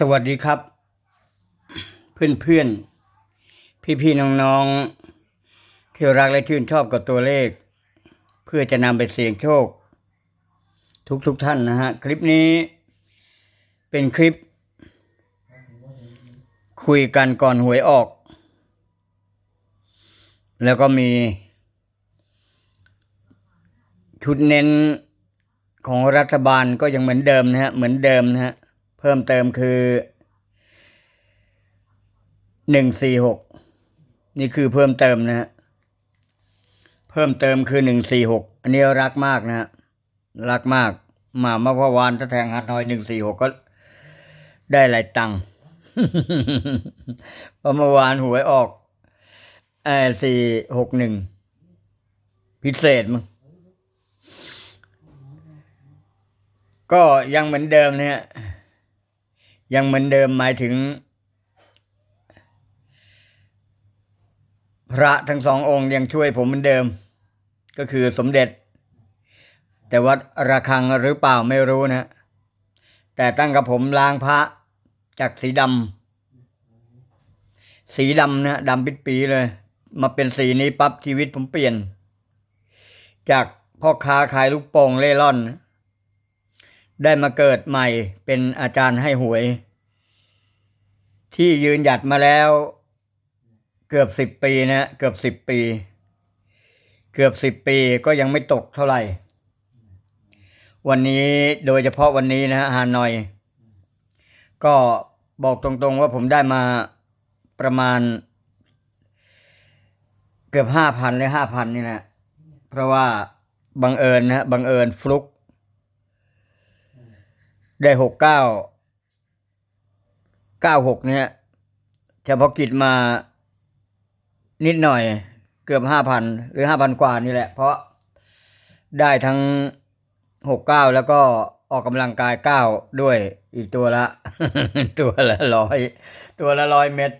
สวัสดีครับ เพื่อนเพื่อนพี่พี่ๆน้องๆที่รักและชื่นชอบกับตัวเลข เพื่อจะนำไปเสี่ยงโชค ทุกทุกๆท่านนะฮะ คลิปนี้เป็นคลิป คุยกันก่อนหวยออก แล้วก็มี ชุดเน้นของรัฐบาลก็ยังเหมือนเดิมนะฮะ เหมือนเดิมนะฮะ พิ่มเติมคือหนึ่งสี่หกนี่คือเพิ่มเติมนะฮะเพิ่มเติมคือหนึ่งสี่หกอันนี้รักมากนะฮะรักมากมาเมื่อวานถ้าแทงฮัทนอยหนึ่งสี่หกก็ได้หลายตังค์เพราะเมื่อวานหวยออกเอสี่หกหนึ่งพิเศษมั้งก็ยังเหมือนเดิมเนี่ย ยังเหมือนเดิมหมายถึง พระทั้งสององค์ยังช่วยผมเหมือนเดิม ก็คือสมเด็จ แต่วัดระฆังหรือเปล่าไม่รู้นะ แต่ตั้งกับผมล้างพระจากสีดำสีดำนะดำปิดปีเลย มาเป็นสีนี้ปั๊บชีวิตผมเปลี่ยน จากพ่อค้าขายลูกโป่งเล่ร่อนนะ ได้มาเกิดใหม่เป็นอาจารย์ให้หวย ที่ยืนหยัดมาแล้ว เกือบสิบปีนะเกือบสิบปี เกือบสิบปีก็ยังไม่ตกเท่าไหร่ วันนี้โดยเฉพาะวันนี้นะฮะฮานอย ก็บอกตรงๆว่าผมได้มาประมาณ เกือบห้าพันหรือห้าพันนี่นะเพราะว่าบังเอิญนะฮะบังเอิญฟลุก ได้หกเก้าเก้าหกเนี่ยเฉพาะกิจมานิดหน่อยเกือบห้าพันหรือห้าพันกว่านี่แหละ เพราะได้ทั้งหกเก้าแล้วก็ออกกำลังกายเก้าด้วยอีกตัวละ ตัวละร้อยตัวละร้อยเม็ด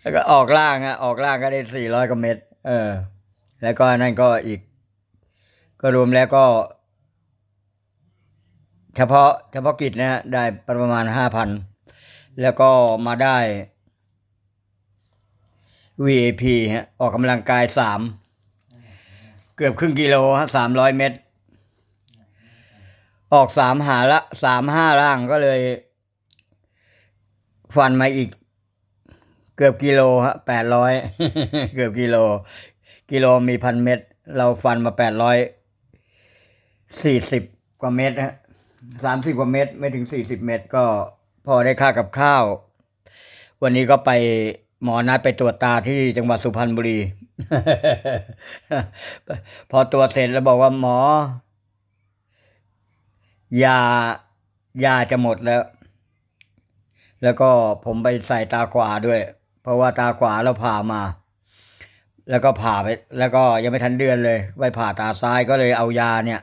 แล้วก็ออกล่างอะออกล่างก็ได้สี่ร้อยกว่าเม็ดเออ แล้วก็นั่นก็อีก ก็รวมแล้วก็ เฉพาะเฉพาะกิจนะฮะได้ประมาณห้าพันแล้วก็มาได้ VAP ฮะออกกำลังกายสามเกือบครึ่งกิโลฮะสามร้อยเมตร ออกสามหาละสามห้าล่างก็เลย ฟันมาอีก เกือบกิโลฮะแปดร้อยเกือบกิโล กิโลมีพันเมตร เราฟันมาแปดร้อยสี่สิบกว่าเมตรฮะ สามสิบกว่าเมตร ไม่ถึงสี่สิบเมตรก็พอได้ค่ากับข้าว วันนี้ก็ไปหมอนัดไปตรวจตาที่จังหวัดสุพรรณบุรี พอตรวจเสร็จแล้วบอกว่าหมอ ยายาจะหมดแล้ว แล้วก็ผมไปใส่ตาขวาด้วย เพราะว่าตาขวาเราผ่ามา แล้วก็ผ่าไป แล้วก็ยังไม่ทันเดือนเลย ไปผ่าตาซ้ายก็เลยเอายาเนี่ย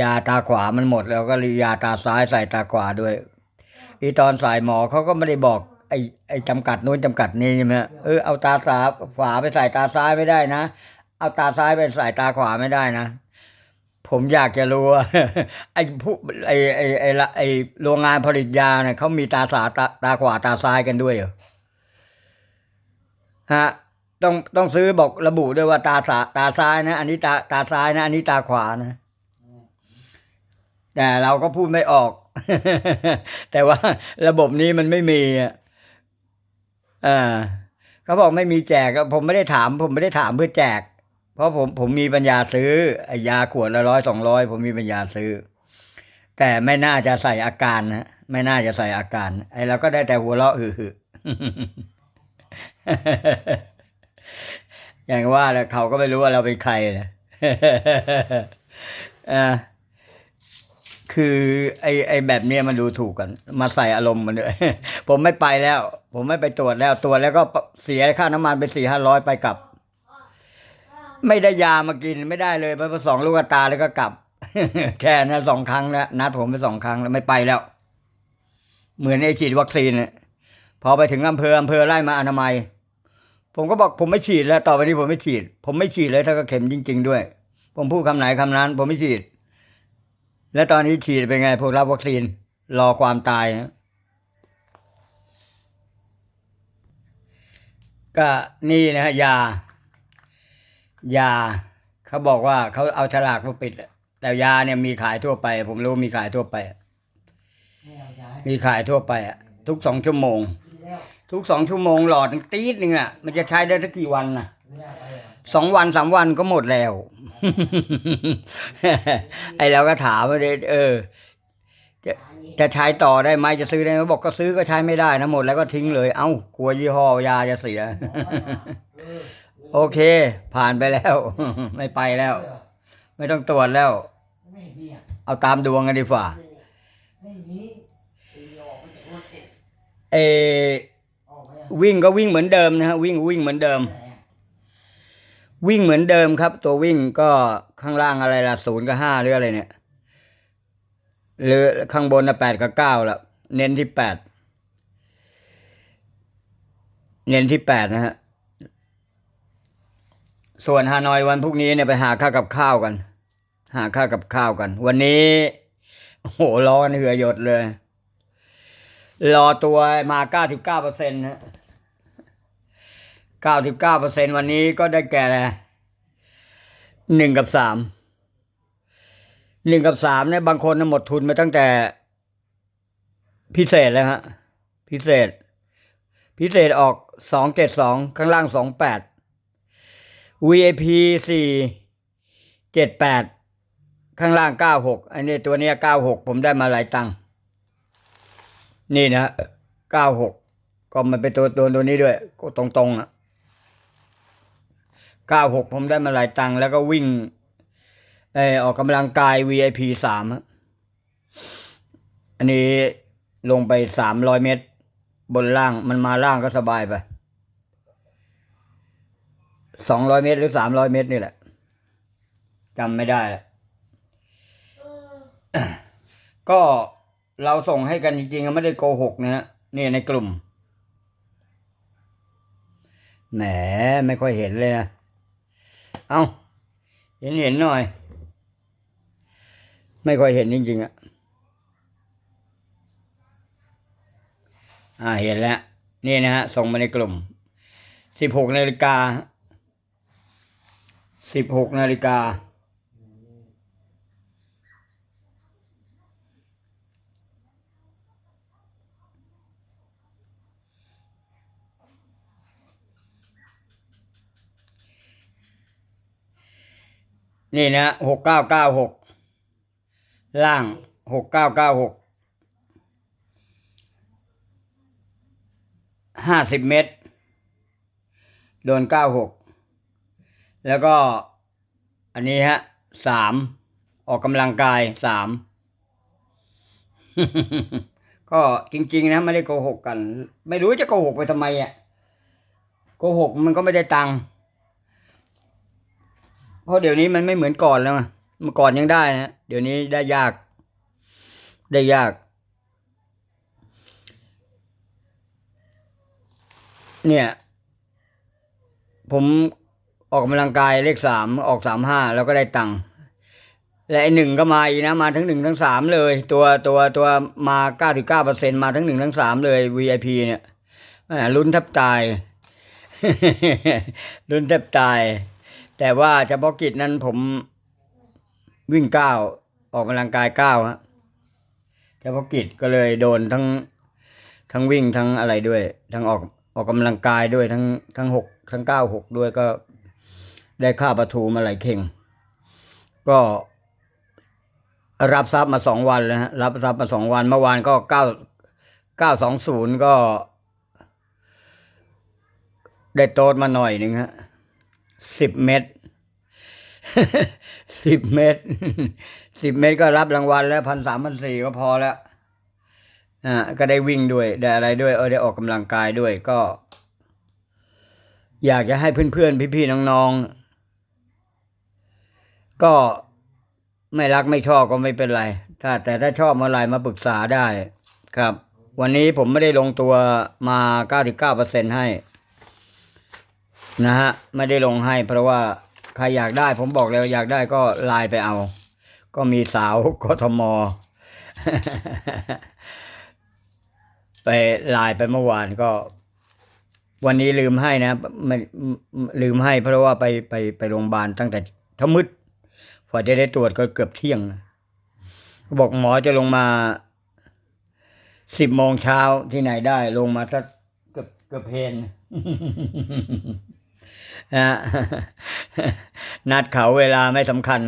ยาตาขวามันหมดแล้วก็ยาตาซ้ายใส่ตาขวาด้วยอีตอนสายหมอเขาก็ไม่ได้บอก ไอ้ไอ้จำกัดนู้นจำกัดนี้ใช่ไหมเออเอาตาสาขวาไปใส่ตาซ้ายไม่ได้นะ เอาตาซ้ายไปใส่ตาขวาไม่ได้นะ ผมอยากจะรู้ว่าไอ้ผู้ไอ้ไอ้ไอ้ละไอ้โรงงานผลิตยาเนี่ยเขามีตาสาตาตาขวาตาซ้ายกันด้วยเหรอฮะต้องต้องซื้อบอกระบุด้วยว่าตาสาตาซ้ายนะ อันนี้ตาตาซ้ายนะ อันนี้ตาขวานะ แต่เราก็พูดไม่ออก แต่ว่าระบบนี้มันไม่มีอ่าเขาบอกไม่มีแจกผมไม่ได้ถาม ผมไม่ได้ถามเพื่อแจก เพราะผมผมมีปัญญาซื้อไอยาขวดละร้อยสองร้อยผมมีปัญญาซื้อ แต่ไม่น่าจะใส่อาการนะไม่น่าจะใส่อาการ ไอ้เราก็ได้แต่หัวเราะหืออย่างว่าแหละเขาก็ไม่รู้ว่าเราเป็นใครนะอ่า คือไอ้ไอ้แบบเนี้ยมันดูถูกกัน มาใส่อารมณ์มันเลยผมไม่ไปแล้ว ผมไม่ไปตรวจแล้วตรวจแล้วก็เสียค่าน้ำมันไปสี่ห้าร้อยไปกลับ ไม่ได้ยามากินไม่ได้เลยไปผสองลูกตาแล้วก็กลับ แค่นั้นสองครั้งแล้วนัดผมไปสองครั้งแล้วไม่ไปแล้ว เหมือนไอ้ฉีดวัคซีนเนี่ยพอไปถึงอำเภออำเภอไล่มาอนามัย ผมก็บอกผมไม่ฉีดแล้ว ต่อไปนี้ผมไม่ฉีด ผมไม่ฉีดเลยถ้าก็เข็มจริง ๆ ด้วย ผมพูดคำไหนคำนั้น ผมไม่ฉีด แล้วตอนนี้ฉีดเป็นไง พวกรับวัคซีน รอความตายนะก็นี่นะฮะยายาเขาบอกว่าเขาเอาฉลากมาปิดอะแต่ยาเนี่ยมีขายทั่วไป ผมรู้มีขายทั่วไปไม่เอายาให้มีขายทั่วไปอะทุกสองชั่วโมงกินแล้วทุกสองชั่วโมงหลอดหนึ่งตีดหนึ่งอะมันจะใช้ได้สักกี่วันน่ะไม่ได้ไปเหรอสองวันสามวันก็หมดแล้ว ไอเราก็ถามว่าเออ จะจะใช้ต่อได้ไหมจะซื้อได้ไหมบอกก็ซื้อก็ใช้ไม่ได้นะหมดแล้วก็ทิ้งเลย เอ้ากลัวยี่ห้อยาจะเสีย โอเค ผ่านไปแล้ว ไม่ไปแล้ว ไม่ต้องตรวจแล้ว เอาตามดวงกันดีกว่าเอวิ่งก็วิ่งเหมือนเดิมนะฮะวิ่งวิ่งเหมือนเดิม วิ่งเหมือนเดิมครับ ตัววิ่งก็ข้างล่างอะไรล่ะศูนย์กับห้าหรืออะไรเนี่ยหรือข้างบนนะแปดกับเก้าละเน้นที่แปดเน้นที่แปดนะฮะส่วนฮานอยวันพรุ่งนี้เนี่ยไปหาข้าวกับข้าวกัน หาข้าวกับข้าวกัน วันนี้โอ้โหร้อนเหงื่อหยดเลย รอตัวมาเก้าสิบเก้าเปอร์เซ็นต์ฮะ เก้าสิบเก้าเปอร์เซ็นวันนี้ก็ได้แก่หนึ่งกับสามหนึ่งกับสามเนี่ยบางคนน่ะหมดทุนมาตั้งแต่ พิเศษแล้วฮะพิเศษ พิเศษออกสองเจ็ดสองข้างล่างสองแปด VIP สี่เจ็ดแปดข้างล่างเก้าหกอันนี้ตัวเนี้ยเก้าหกผมได้มาหลายตังค์นี่นะเก้าหกก็มันเป็นตัวตัวตัวนี้ด้วย ก็ตรงๆอะ เก้าหกผมได้มาหลายตังค์แล้วก็วิ่งเออออกกำลังกาย VIP สามอันนี้ลงไปสามร้อยเมตร บนล่างมันมาล่างก็สบายไปสองร้อยเมตรหรือสามร้อยเมตรนี่แหละจำไม่ได้ ก็เราส่งให้กันจริงๆไม่ได้โกหกนะฮะนี่ในกลุ่ม แหมไม่ค่อยเห็นเลยนะ เอาเห็นเห็นหน่อย ไม่ค่อยเห็นจริงๆอะอ่าเห็นแล้ว นี่นะฮะส่งมาในกลุ่มสิบหกนาฬิกาสิบหกนาฬิกา นี่นะหกเก้าเก้าหกล่างหกเก้าเก้าหกห้าสิบเมตร โดนเก้าหกแล้วก็อันนี้ฮะสามออกกำลังกายสามก็จริง ๆ นะไม่ได้โกหกกัน ไม่รู้จะโกหกไปทำไมอะโกหกมันก็ไม่ได้ตังค์ เพราะเดี๋ยวนี้มันไม่เหมือนก่อนแล้วเมื่อก่อนยังได้นะเดี๋ยวนี้ได้ยาก ได้ยาก เนี่ย ผมออกกำลังกายเลขสามออกสามห้าแล้วก็ได้ตังค์และไอหนึ่งก็มาอีกนะ มาทั้งหนึ่งทั้งสามเลย ตัวตัวตัวมาเก้าถึงเก้าเปอร์เซ็นมาทั้งหนึ่งทั้งสามเลย VIP เนี่ยลุ้นแทบตาย ลุ้นแทบตาย แต่ว่าเฉพาะกิจนั้นผมวิ่งก้าวออกกำลังกายก้าวฮะเฉพาะกิจก็เลยโดนทั้งทั้งวิ่งทั้งอะไรด้วย ทั้งออกออกกำลังกายด้วยทั้งทั้งหกทั้งเก้าหกด้วยก็ได้ค่าประทูมาหลายเข่ง ก็รับทรัพย์มาสองวันแล้วฮะรับทรัพย์มาสองวันเมื่อวานก็เก้าเก้าสองศูนย์ก็ ได้โต๊ดมาหน่อยหนึ่งฮะ สิบเม็ดสิบเม็ดสิบเม็ดก็รับรางวัลแล้วพันสามพันสี่ก็พอแล้วอ่าก็ได้วิ่งด้วย ได้อะไรด้วยเออได้ออกกำลังกายด้วยก็ อยากจะให้เพื่อนๆ พี่ๆ น้องๆ ก็ไม่รักไม่ชอบก็ไม่เป็นไร ถ้า แต่ถ้าชอบเมื่อไรมาปรึกษาได้ ครับ วันนี้ผมไม่ได้ลงตัวมาเก้าสิบเก้าเปอร์เซ็นให้ นะฮะ ไม่ได้ลงให้ เพราะว่าใครอยากได้ผมบอกเลยว่าอยากได้ก็ไลน์ไปเอา ก็มีสาวกทม ไปไลน์ไปเมื่อวานก็ วันนี้ลืมให้นะไม่ลืมให้ เพราะว่าไปไปไปโรงพยาบาลตั้งแต่ถ้ามืดพอจะได้ตรวจก็เกือบเที่ยงบอกหมอจะลงมาสิบโมงเช้าที่ไหนได้ลงมาสักเกือบเกือบเพน นะนัดเขาเวลาไม่สำคัญ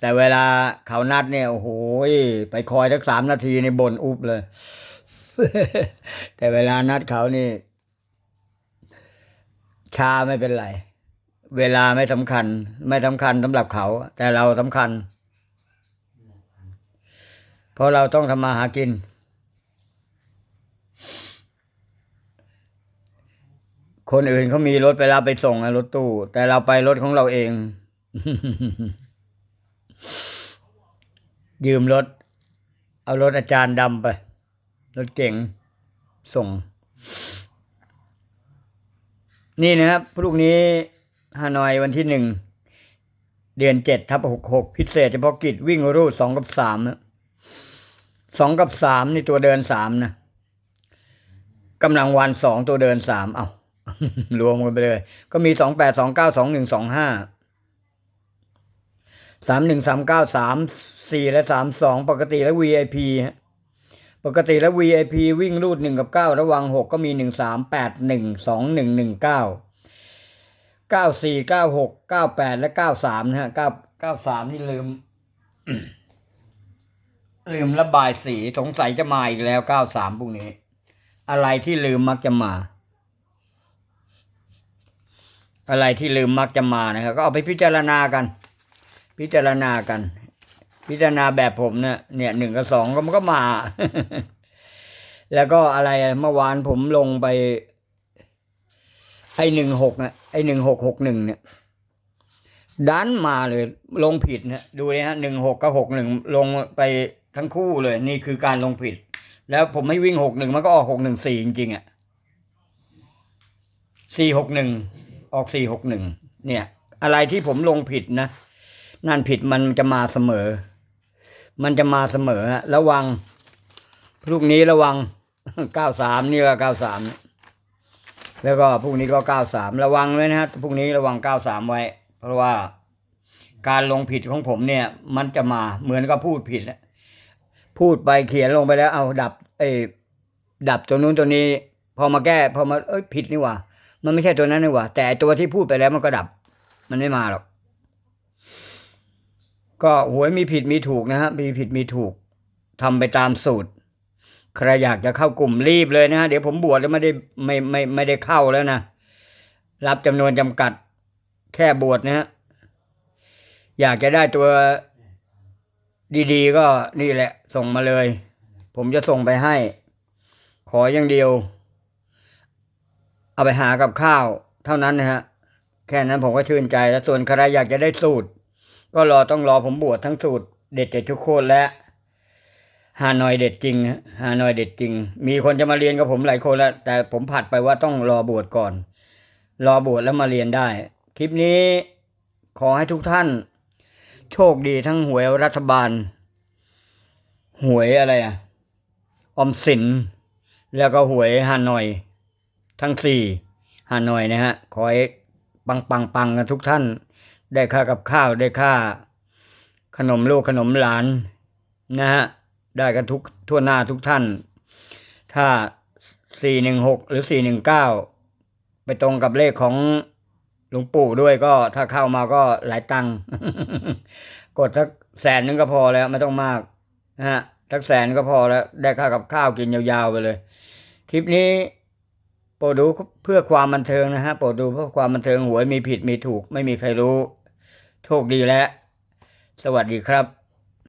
แต่เวลาเขานัดเนี่ยโอ้โหไปคอยสักสามนาทีในบนอุบเลย แต่เวลานัดเขานี่ช้าไม่เป็นไร เวลาไม่สำคัญ ไม่สำคัญสำหรับเขา แต่เราสำคัญ เพราะเราต้องทำมาหากิน คนอื่นเขามีรถไปรับไปส่งอะรถตู้ แต่เราไปรถของเราเอง ยืมรถ เอารถอาจารย์ดำไป รถเก๋งส่ง นี่นะครับ พรุ่งนี้ฮานอยวันที่หนึ่ง เดือนเจ็ดทับหกหกพิเศษเฉพาะกิจวิ่งรูดสองกับสามนะสองกับสามนี่ตัวเดินสามนะกำลังวันสองตัวเดินสามเอา รวมกันไปเลย ก็มีสองแปดสองเก้าสองหนึ่งสองห้าสามหนึ่งสามเก้าสามสี่และสามสองปกติและ VIP ฮะปกติแล้ว VIP วิ่งรูดหนึ่งกับเก้าระวังหกก็มีหนึ่งสามแปดหนึ่งสองหนึ่งหนึ่งเก้าเก้าสี่เก้าหกเก้าแปดและเก้าสามนะฮะเก้าเก้าสามนี่ลืม ลืมระบายสีสงสัยจะมาอีกแล้วเก้าสามพวกนี้ อะไรที่ลืมมักจะมา อะไรที่ลืมมักจะมานะครับ ก็เอาไปพิจารณากัน พิจารณากัน พิจารณาแบบผมเนี่ยเนี่ยหนึ่งกับสองก็มันก็มา แล้วก็อะไรเมื่อวานผมลงไปไอหนึ่งหกนะไอหนึ่งหกหกหนึ่งเนี่ยดันมาเลย ลงผิดนะดูเลยฮะหนึ่งหกกับหกหนึ่งลงไปทั้งคู่เลย นี่คือการลงผิด แล้วผมให้วิ่งหกหนึ่งมันก็ออกหกหนึ่งสี่จริงๆอะสี่หกหนึ่ง ออกสี่หกหนึ่งเนี่ย อะไรที่ผมลงผิดนะนั่นผิดมันจะมาเสมอ มันจะมาเสมอฮะระวังพรุ่งนี้ระวังเก้าสามนี่ก็เก้าสามแล้วก็พรุ่งนี้ก็เก้าสามระวังไว้นะฮะพรุ่งนี้ระวังเก้าสามไว้ เพราะว่าการลงผิดของผมเนี่ย มันจะมาเหมือนกับพูดผิดพูดไปเขียนลงไปแล้วเอาดับ เอยดับตัวนู้นตัวนี้ พอมาแก้ พอมาเอ้ยผิดนี่ว่า มันไม่ใช่ตัวนั้นนี่หว่า แต่ตัวที่พูดไปแล้วมันก็ดับ มันไม่มาหรอก ก็หวยมีผิดมีถูกนะฮะมีผิดมีถูกทำไปตามสูตร ใครอยากจะเข้ากลุ่มรีบเลยนะฮะเดี๋ยวผมบวชแล้วไม่ได้ไม่ไม่ไม่ได้เข้าแล้วนะ รับจำนวนจำกัด แค่บวชนะฮะอยากจะได้ตัวดีๆ ก็นี่แหละ ส่งมาเลย ผมจะส่งไปให้ ขออย่างเดียว เอาไปหากับข้าวเท่านั้นนะฮะ แค่นั้นผมก็ชื่นใจแล้วส่วนใครอยากจะได้สูตร ก็รอต้องรอผมบวชทั้งสูตร เด็ดเด็ดทุกโคนและฮานอยเด็ดจริงฮะฮานอยเด็ดจริง มีคนจะมาเรียนกับผมหลายคนแล้ว แต่ผมผัดไปว่าต้องรอบวชก่อน รอบวชแล้วมาเรียนได้ คลิปนี้ขอให้ทุกท่าน โชคดีทั้งหวยรัฐบาล หวยอะไรอะออมสิน แล้วก็หวยฮานอย ทั้งสี่ฮานอยนะฮะขอให้ปังปังปังกันทุกท่าน ได้ค่ากับข้าวได้ค่า ขนมลูกขนมหลานนะฮะได้กันทุกทั่วหน้าทุกท่าน ถ้าสี่หนึ่งหกหรือสี่หนึ่งเก้าไปตรงกับเลขของหลวงปู่ด้วยก็ถ้าเข้ามาก็หลายตังค์กดสักแสนนึงก็พอแล้วไม่ต้องมากนะฮะสักแสนก็พอแล้ว ได้ค่ากับข้าวกินยาวๆไปเลย คลิปนี้ โปรดดูเพื่อความบันเทิงนะฮะโปรดดูเพื่อความบันเทิงหวยมีผิดมีถูก ไม่มีใครรู้ โชคดีแล้วสวัสดีครับ